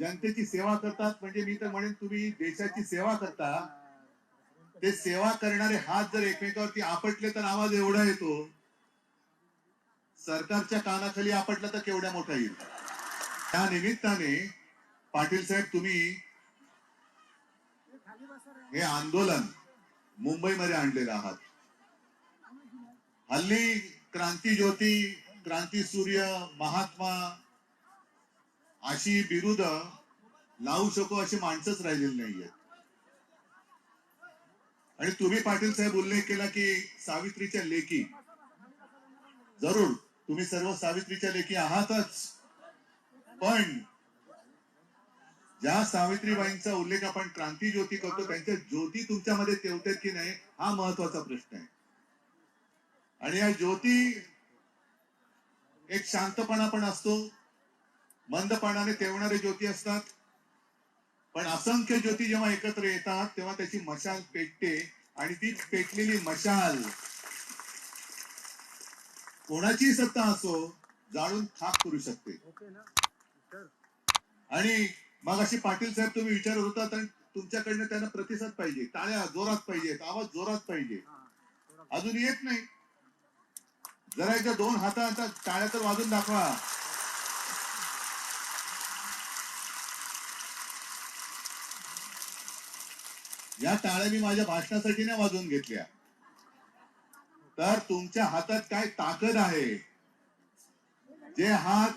जनतेची सेवा करतात म्हणजे मी तर म्हणेन तुम्ही देशाची सेवा करता. ते सेवा करणारे हात जर एकमेकावरती आपटले तर आवाज एवढा येतो. सरकारच्या कानाखाली आपटला तर केवढ्या मोठा येईल? त्या निमित्ताने पाटील साहेब तुम्ही हे आंदोलन मुंबईमध्ये आणलेलं आहात. हल्ली क्रांती ज्योती क्रांती सूर्य महात्मा अशी बिरुद लावू शकू अशी माणसंच राहिलेली नाहीयेत. आणि तुम्ही पाटील साहेब उल्लेख केला की सावित्रीच्या लेखी. जरूर तुम्ही सर्व सावित्रीच्या लेखी आहातच. पण ज्या सावित्रीबाईंचा उल्लेख आपण क्रांती ज्योती करतो त्यांच्या ज्योती तुमच्यामध्ये तेवतात की नाही हा महत्त्वाचा प्रश्न आहे. आणि या ज्योती एक शांतपणा पण असतो मंदपणाने तेवणारे ज्योती असतात. पण असंख्य ज्योती जेव्हा एकत्र येतात तेव्हा त्याची मशाल पेटते आणि ती पेटलेली मशाल कोणाची सत्ता असो जाळून खाक करू शकते. आणि मग अशी पाटील साहेब तुम्ही विचारत होता तर तुमच्याकडनं त्यांना प्रतिसाद पाहिजे. टाळ्या जोरात पाहिजेत आवाज जोरात पाहिजे. अजून येत नाही. जरा एकदा दोन हातात टाळ्या तर वाजून दाखवा. या टाळ्या मी माझ्या भाषणासाठी नाही वाजवून घेतल्या. तर तुमच्या हातात काय ताकद आहे? जे हात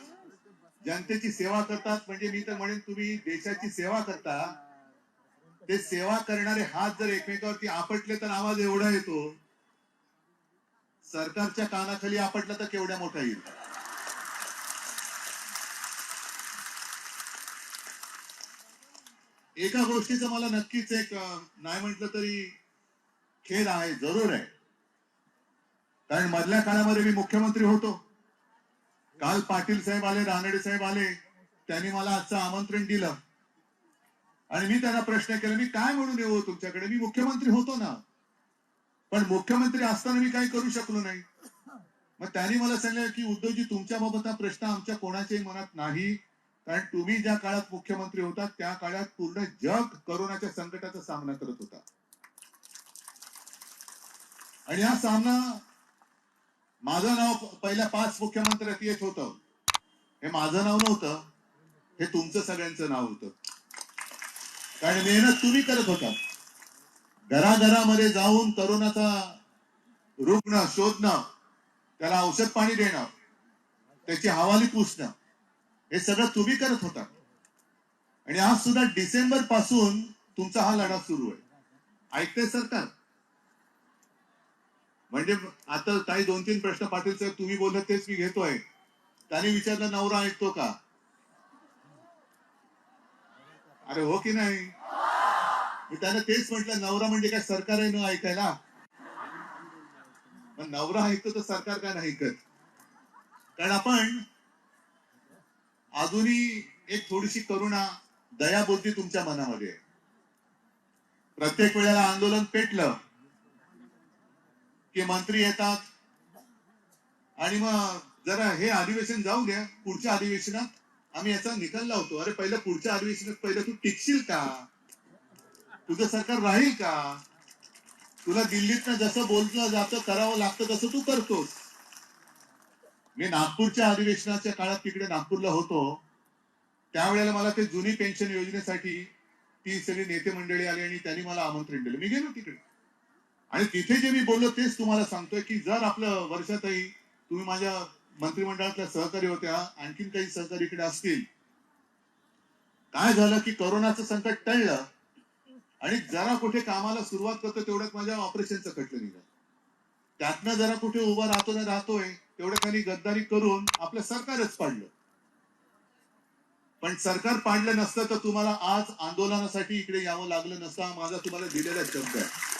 जनतेची सेवा करतात म्हणजे मी तर म्हणेन तुम्ही देशाची सेवा करता. ते सेवा करणारे हात जर एकमेकावरती आपटले तर आवाज एवढा येतो. सरकारच्या कानाखाली आपटला तर केवढ्या मोठा येईल? एका गोष्टीचं मला नक्कीच एक नाही म्हटलं तरी खेद आहे जरूर आहे. कारण मधल्या काळामध्ये मी मुख्यमंत्री होतो. काल पाटील साहेब आले रानडे साहेब आले त्यांनी मला आजचं आमंत्रण दिलं. आणि मी त्यांना प्रश्न केला मी काय म्हणून येऊ तुमच्याकडे? मी मुख्यमंत्री होतो ना. पण मुख्यमंत्री असताना मी काही करू शकलो नाही. मग त्यांनी मला सांगितलं की उद्धवजी तुमच्या बाबत हा प्रश्न आमच्या कोणाच्याही मनात नाही. कारण तुम्ही ज्या काळात मुख्यमंत्री होता त्या काळात पूर्ण जग करोनाच्या संकटाचा सामना करत होता. आणि हा सामना माझं नाव पहिल्या पाच मुख्यमंत्र्यात येत होतं. हे माझं नाव नव्हतं हे तुमचं सगळ्यांचं नाव होतं. कारण मेहनत तुम्ही करत होता. घराघरामध्ये जाऊन करोनाचा रुग्ण शोधणं त्याला औषध पाणी देणं त्याची हवाली पुसणं हे सगळं तुम्ही करत होता. आणि आज सुद्धा डिसेंबरपासून तुमचा हा लढा सुरू आहे. ऐकते सरकार? म्हणजे आता काही दोन तीन प्रश्न पाटील साहेब तुम्ही बोलत तेच मी घेतोय. त्याने विचारलं नवरा ऐकतो का? अरे हो की नाही? मी त्याने तेच म्हटलं नवरा म्हणजे काय सरकार आहे न ऐकायला? नवरा ऐकतो तर सरकार काय नाही ऐकत? कारण आपण अजूनही एक थोडीशी करुणा दयाबुद्धी तुमच्या मनामध्ये. आहे प्रत्येक वेळेला आंदोलन पेटलं की मंत्री येतात. आणि मग जरा हे अधिवेशन जाऊ द्या पुढच्या अधिवेशनात आम्ही याचा निकाल लावतो. अरे पहिलं पुढच्या अधिवेशनात पहिलं तू टिकशील का? तुझं सरकार राहील का? तुला दिल्लीतनं जसं बोललं जातं करावं लागतं तसं तू करतोस. मी नागपूरच्या अधिवेशनाच्या काळात तिकडे नागपूरला होतो. त्यावेळेला मला ते जुनी पेन्शन योजनेसाठी ती सगळी नेते मंडळी आली आणि त्यांनी मला आमंत्रण दिलं. मी गेलो तिकडे. आणि तिथे जे मी बोललो तेच तुम्हाला सांगतोय की जर आपलं वर्षातही तुम्ही माझ्या मंत्रिमंडळातल्या सहकारी होत्या आणखीन काही सहकारी इकडे असतील. काय झालं की कोरोनाचं संकट टळलं आणि जरा कुठे कामाला सुरुवात करतो तेवढ्यात माझ्या ऑपरेशनचं खटलं निघालं. त्यातनं जरा कुठे उभा राहतो ना राहतोय तेवढ्या खाली गद्दारी करून आपलं सरकारच पाडलं. पण सरकार पाडलं नसतं तर तुम्हाला आज आंदोलनासाठी इकडे यावं लागलं नसतं हा माझा तुम्हाला दिलेला शब्द आहे.